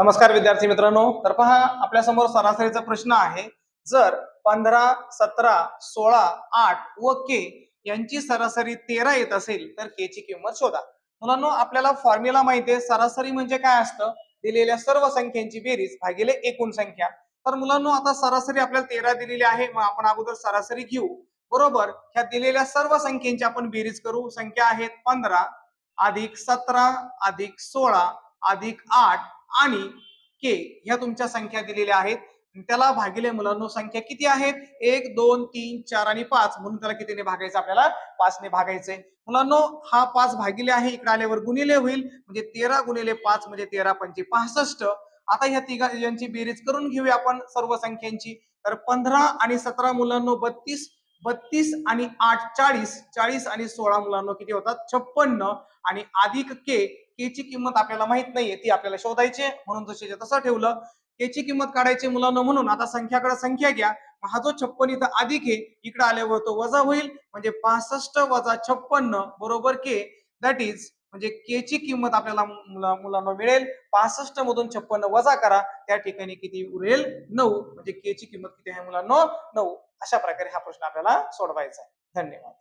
नमस्कार विद्यार्थी मित्रांनो. तर पहा आपल्यासमोर सरासरीचा प्रश्न आहे. जर पंधरा सतरा सोळा आठ व के यांची सरासरी तेरा येत असेल तर के ची किंमत शोधा. मुलांनो आपल्याला फॉर्म्युला माहिती आहे. सरासरी म्हणजे काय असतं? दिलेल्या सर्व संख्यांची बेरीज भागिले एकूण संख्या. तर मुलांनो आता सरासरी आपल्याला तेरा दिलेली आहे. मग आपण अगोदर सरासरी घेऊ. बरोबर? ह्या दिलेल्या सर्व संख्येची आपण बेरीज करू. संख्या आहेत पंधरा अधिक सतरा अधिक सोळा अधिक आठ आणि के ह्या तुमच्या संख्या दिलेल्या आहेत. त्याला भागिले मुलांनो संख्या किती आहेत? एक दोन तीन चार आणि पाच. म्हणून त्याला कितीने भागायचं? आपल्याला पाचने भागायचंय. मुलांनो हा पाच भागिले आहे. इकडे आल्यावर गुणिले होईल. म्हणजे तेरा गुणिले पाच म्हणजे तेरा पंचे पासष्ट. आता ह्या तिघा यांची बेरीज करून घेऊया आपण सर्व संख्यांची. तर पंधरा आणि सतरा मुलांनो बत्तीस. बत्तीस आणि आठ चाळीस चाळीस आणि सोळा मुलांना किती होतात? छप्पन्न. आणि अधिक के के ची किंमत आपल्याला माहीत नाहीये ती आपल्याला शोधायची म्हणून जसे तसं ठेवलं के ची किंमत काढायची मुलांना म्हणून. आता संख्याकडे संख्या घ्या. हा जो छप्पन इथं अधिक आहे इकडे आल्यावर तो वजा होईल. म्हणजे पासष्ट वजा छप्पन्न बरोबर के दॅट इज म्हणजे के ची किंमत आपल्याला मुलांना मिळेल. पासष्ट मधून छप्पन्न वजा करा. त्या ठिकाणी किती उरेल? नऊ. म्हणजे के ची किंमत किती आहे मुलांना? नऊ. अशा प्रकारे हा प्रश्न आपल्याला सोडवायचा आहे. धन्यवाद.